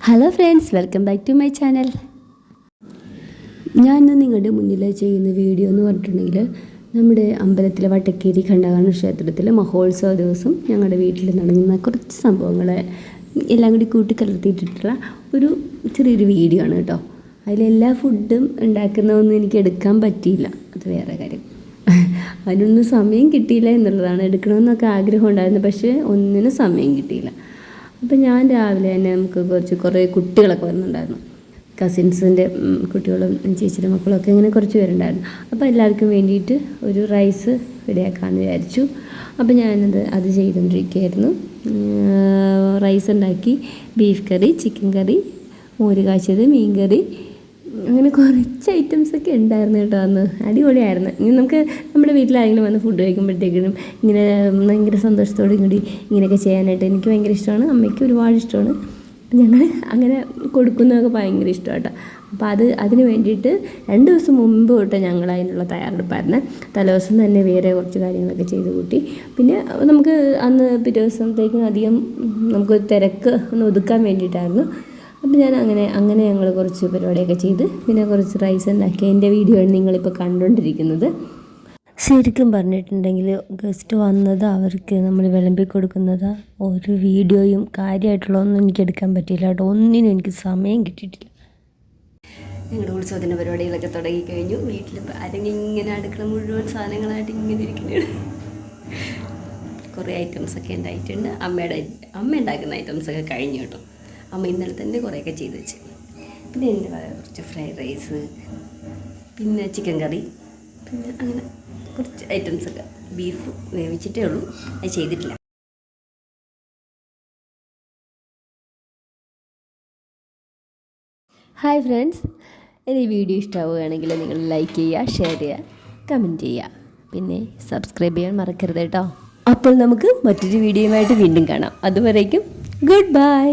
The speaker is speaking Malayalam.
Hello friends welcome back to my channel ഞാൻ ഇന്ന് നിങ്ങളുടെ മുന്നിൽ ചെയ്യുന്ന വീഡിയോ എന്ന് പറഞ്ഞിട്ടുണ്ടെങ്കിൽ നമ്മുടെ അമ്പലത്തിലെ വട്ടക്കേരി ഖണ്ഡകാരണ ക്ഷേത്രത്തിലെ മഹോത്സവ ദിവസം ഞങ്ങളുടെ വീട്ടിൽ നടന്ന കുറച്ച് സംഭവങ്ങൾ എല്ലാം കൂടി കൂട്ടിക്കലർത്തിയിട്ടുള്ള ഒരു ചെറിയൊരു വീഡിയോ ആണ് കേട്ടോ. അതിലെല്ലാ ഫുഡും ഉണ്ടാക്കുന്നതൊന്നും എനിക്ക് എടുക്കാൻ പറ്റിയില്ല. അത് വേറെ കാര്യം. അതിനൊന്നും സമയം കിട്ടിയില്ല എന്നുള്ളതാണ്. എടുക്കണമെന്നൊക്കെ ആഗ്രഹം ഉണ്ടായിരുന്നു പക്ഷേ ഒന്നിനും സമയം കിട്ടിയില്ല. അപ്പം ഞാൻ രാവിലെ തന്നെ നമുക്ക് കുറച്ച് കുറേ കുട്ടികളൊക്കെ വരുന്നുണ്ടായിരുന്നു. കസിൻസിന്റെ കുട്ടികളും ചേച്ചിയുടെ മക്കളൊക്കെ ഇങ്ങനെ കുറച്ച് പേരുണ്ടായിരുന്നു. അപ്പോൾ എല്ലാവർക്കും വേണ്ടിയിട്ട് ഒരു റൈസ് റെഡിയാക്കാമെന്ന് വിചാരിച്ചു. അപ്പോൾ ഞാനത് അത് ചെയ്തുകൊണ്ടിരിക്കുകയായിരുന്നു റൈസ് ഉണ്ടാക്കി ബീഫ് കറി ചിക്കൻ കറി മോര് കാച്ചിയത് മീൻ കറി അങ്ങനെ കുറച്ച് ഐറ്റംസ് ഒക്കെ ഉണ്ടായിരുന്നു കേട്ടോ അന്ന്. അടിപൊളിയായിരുന്നു. ഇനി നമുക്ക് നമ്മുടെ വീട്ടിലാരെങ്കിലും വന്ന് ഫുഡ് കഴിക്കുമ്പോഴത്തേക്കിനും ഇങ്ങനെ ഭയങ്കര സന്തോഷത്തോടും കൂടി ഇങ്ങനെയൊക്കെ ചെയ്യാനായിട്ട് എനിക്ക് ഭയങ്കര ഇഷ്ടമാണ്. അമ്മയ്ക്ക് ഒരുപാട് ഇഷ്ടമാണ്. ഞങ്ങൾ അങ്ങനെ കൊടുക്കുന്നതൊക്കെ ഭയങ്കര ഇഷ്ടമാണ് കേട്ടോ അപ്പോൾ അത് അതിന് വേണ്ടിയിട്ട് രണ്ട് ദിവസം മുമ്പ് തൊട്ട് ഞങ്ങൾ അതിനുള്ള തയ്യാറെടുപ്പായിരുന്നു. തലേദിവസം തന്നെ വേറെ കുറച്ച് കാര്യങ്ങളൊക്കെ ചെയ്ത് കൂട്ടി. പിന്നെ നമുക്ക് അന്ന് പിറ്റേ ദിവസത്തേക്കും അധികം നമുക്ക് തിരക്ക് ഒന്ന് ഒതുക്കാൻ വേണ്ടിയിട്ടായിരുന്നു. അപ്പോൾ ഞാൻ അങ്ങനെ അങ്ങനെ ഞങ്ങൾ കുറച്ച് പരിപാടിയൊക്കെ ചെയ്ത് പിന്നെ കുറച്ച് റൈസ് ഉണ്ടാക്കി. എന്റെ വീഡിയോ ആണ് നിങ്ങളിപ്പോൾ കണ്ടുകൊണ്ടിരിക്കുന്നത്. ശരിക്കും പറഞ്ഞിട്ടുണ്ടെങ്കിൽ ഗസ്റ്റ് വന്നത് അവർക്ക് നമ്മൾ വിളമ്പി കൊടുക്കുന്നത് ഒരു വീഡിയോയും കാര്യമായിട്ടുള്ളതൊന്നും എനിക്ക് എടുക്കാൻ പറ്റിയില്ല കേട്ടോ. ഒന്നിനും എനിക്ക് സമയം കിട്ടിയിട്ടില്ല. ഞങ്ങളുടെ ഉത്സവത്തിന്റെ പരിപാടികളൊക്കെ തുടങ്ങി കഴിഞ്ഞു. വീട്ടിൽ ആരെങ്കിലും ഇങ്ങനെ അടുക്കള മുഴുവൻ സാധനങ്ങളായിട്ട് ഇങ്ങനെ ഇരിക്കുന്നത് കുറേ ഐറ്റംസൊക്കെ ഉണ്ടായിട്ടുണ്ട് അമ്മയുടെ അമ്മ ഉണ്ടാക്കുന്ന ഐറ്റംസൊക്കെ കഴിഞ്ഞു കേട്ടോ. അമ്മ ഇന്നലെ തന്നെ കുറേയൊക്കെ ചെയ്ത് വെച്ച്. പിന്നെ എന്റെ വക കുറച്ച് ഫ്രൈഡ് റൈസ് പിന്നെ ചിക്കൻ കറി പിന്നെ അങ്ങനെ കുറച്ച് ഐറ്റംസൊക്കെ ബീഫ് വേവിച്ചിട്ടേ ഉള്ളൂ. അത് ചെയ്തിട്ടില്ല. ഹായ് ഫ്രണ്ട്സ് എന്റെ വീഡിയോ ഇഷ്ടമാവുകയാണെങ്കിൽ നിങ്ങൾ ലൈക്ക് ചെയ്യുക ഷെയർ ചെയ്യുക കമന്റ് ചെയ്യുക. പിന്നെ സബ്സ്ക്രൈബ് ചെയ്യാൻ മറക്കരുത് കേട്ടോ. അപ്പോൾ നമുക്ക് മറ്റൊരു വീഡിയോയുമായിട്ട് വീണ്ടും കാണാം. അതുവരേക്കും ഗുഡ് ബൈ